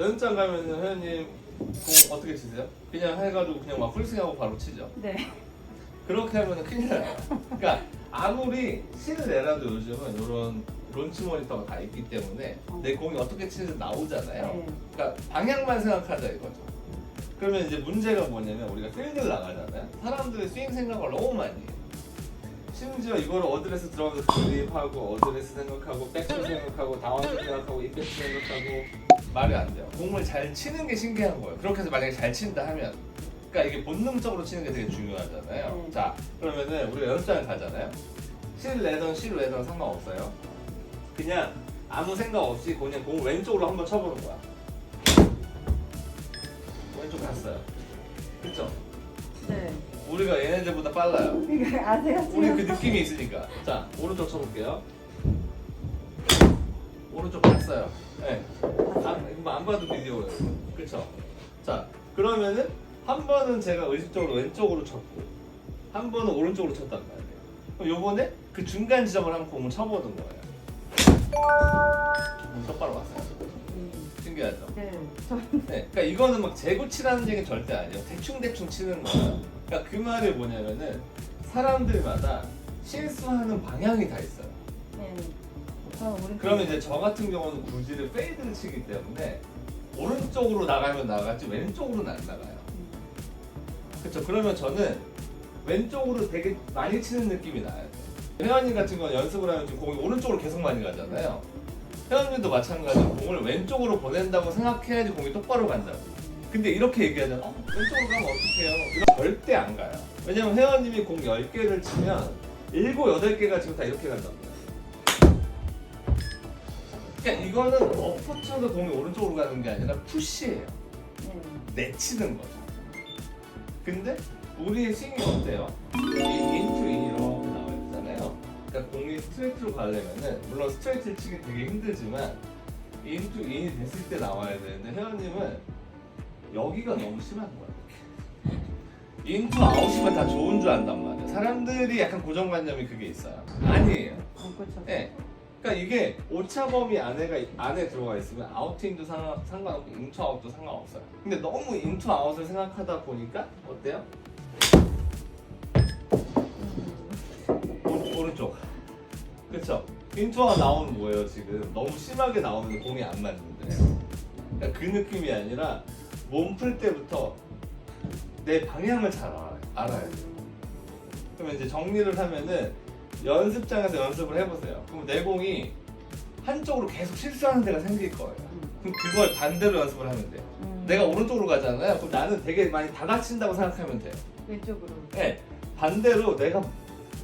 연장 가면은 회원님 공 어떻게 치세요? 그냥 해가지고 그냥 막 풀스윙하고 바로 치죠. 네. 그렇게 하면은 큰일 나요. 그러니까 아무리 신을 내라도 요즘은 이런 론치 모니터가 다 있기 때문에 내 공이 어떻게 치는지 나오잖아요. 네. 그러니까 방향만 생각하자 이거죠. 그러면 이제 문제가 뭐냐면 우리가 필드를 나가잖아요. 사람들이 스윙 생각을 너무 많이 해요. 심지어 이걸 어드레스 들어가서 그립하고 어드레스 생각하고 백스 생각하고 다운스 생각하고 임팩트 생각하고 말이 안 돼요. 공을 잘 치는 게 신기한 거예요. 그렇게 해서 만약에 잘 친다 하면 그러니까 이게 본능적으로 치는 게 되게 중요하잖아요. 네. 자 그러면은 우리가 연습장 가잖아요. 실 내던 실 내던 상관없어요. 그냥 아무 생각 없이 그냥 공 왼쪽으로 한번 쳐보는 거야. 왼쪽 갔어요. 그쵸? 네. 우리가 얘네들보다 빨라요. 이거 아세요? 우리 그? 느낌이 있으니까. 자, 오른쪽 쳐볼게요. 오른쪽 갔어요. 네. 안, 봐도 비디오예요. 그쵸? 자, 그러면은 한 번은 제가 의식적으로 왼쪽으로 쳤고, 한 번은 오른쪽으로 쳤단 말이에요. 그럼 요번에 그 중간 지점을 한번 공을 쳐보는 거예요. 공 똑바로 왔어요. 음, 신기하죠? 네. 저 네, 그러니까 이거는 막 재고 치라는 얘기 절대 아니에요. 대충 대충 치는 거예요. 그러니까 그 말이 뭐냐면은 사람들마다 실수하는 방향이 다 있어요. 네. 그러면 이제 저 같은 경우는 굴지를 페이드를 치기 때문에 오른쪽으로 나가면 나갔지 왼쪽으로는 안 나가요. 음, 그렇죠. 그러면 저는 왼쪽으로 되게 많이 치는 느낌이 나요. 회원님 같은 건 연습을 하면 지금 공이 오른쪽으로 계속 많이 가잖아요. 회원님도 마찬가지로 공을 왼쪽으로 보낸다고 생각해야지 공이 똑바로 간다고. 근데 이렇게 얘기하잖아. 어, 왼쪽으로 가면 어떡해요? 이거 절대 안 가요. 왜냐면 회원님이 공 10개를 치면 7, 8개가 지금 다 이렇게 말이에요. 그러니까 이거는 엎어쳐서 공이 오른쪽으로 가는 게 아니라 푸시예요. 네. 내치는 거죠. 근데 우리의 스윙이 어때요? 이 인투 인 이렇게 나와 있잖아요. 그러니까 공이 스트레이트로 가려면은 물론 스트레이트를 치기 되게 힘들지만 인투 인이 됐을 때 나와야 되는데 회원님은 여기가 너무 심한 거야. 인투 아웃이면 다 좋은 줄 안단 말이에요. 사람들이 약간 고정관념이 그게 있어요. 아니에요. 안 꽂혔어. 네. 그러니까 이게 오차 범위 안에가 안에 들어가 있으면 아웃 인도 상관, 상관없고 인투 아웃도 상관없어요. 근데 너무 인투 아웃을 생각하다 보니까 어때요? 음, 오, 오른쪽. 그렇죠. 인투가 나오면 뭐예요 지금? 너무 심하게 나오면 공이 안 맞는데. 그러니까 그 느낌이 아니라 몸 풀 때부터 내 방향을 잘 알아요. 알아야 돼요. 그러면 이제 정리를 하면은 연습장에서 연습을 해보세요. 그럼 내 공이 한쪽으로 계속 실수하는 데가 생길 거예요. 그럼 그걸 반대로 연습을 하면 돼요. 음. 내가 오른쪽으로 가잖아요. 그럼 나는 되게 많이 다다친다고 생각하면 돼요. 왼쪽으로. 네. 반대로 내가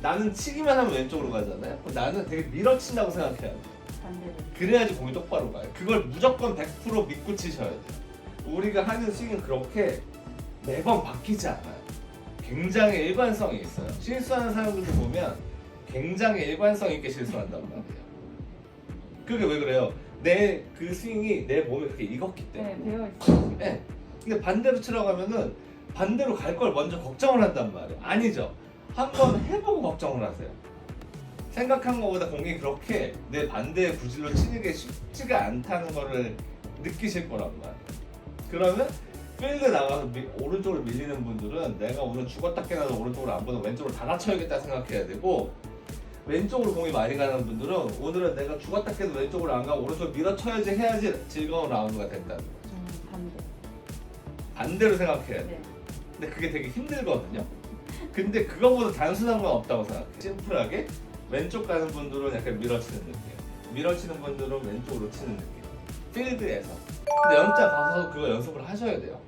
나는 치기만 하면 왼쪽으로 가잖아요. 그럼 나는 되게 밀어친다고 생각해야 돼요. 반대로. 그래야지 공이 똑바로 가요. 그걸 무조건 100% 믿고 치셔야 돼요. 우리가 하는 스윙은 그렇게 매번 바뀌지 않아요. 굉장히 일관성이 있어요. 실수하는 사람들도 보면 굉장히 일관성 있게 실수한단 말이에요. 그게 왜 그래요? 내 그 스윙이 내 몸에 그렇게 익었기 때문에. 네, 배워 있어요. 네. 근데 반대로 치라고 하면은 반대로 갈 걸 먼저 걱정을 한단 말이에요. 아니죠. 한번 해보고 걱정을 하세요. 생각한 것보다 공이 그렇게 내 반대의 구질로 치는 게 쉽지가 않다는 거를 느끼실 거란 말이에요. 그러면 필드 나가서 미- 오른쪽으로 밀리는 분들은 내가 오늘 죽었다 깨나도 오른쪽으로 안 보고 왼쪽으로 다 낮춰야겠다 생각해야 되고 왼쪽으로 공이 많이 가는 분들은 오늘은 내가 죽었다 깨도 왼쪽으로 안 가고 오른쪽으로 밀어쳐야지 해야지 즐거운 라운드가 된다는 거예요. 음, 반대. 반대로 생각해야 돼. 네. 근데 그게 되게 힘들거든요. 근데 그거보다 단순한 건 없다고 생각해. 심플하게 왼쪽 가는 분들은 약간 밀어치는 느낌. 밀어치는 분들은 왼쪽으로 치는 느낌. 필드에서. 근데 연장 가서 그거 연습을 하셔야 돼요.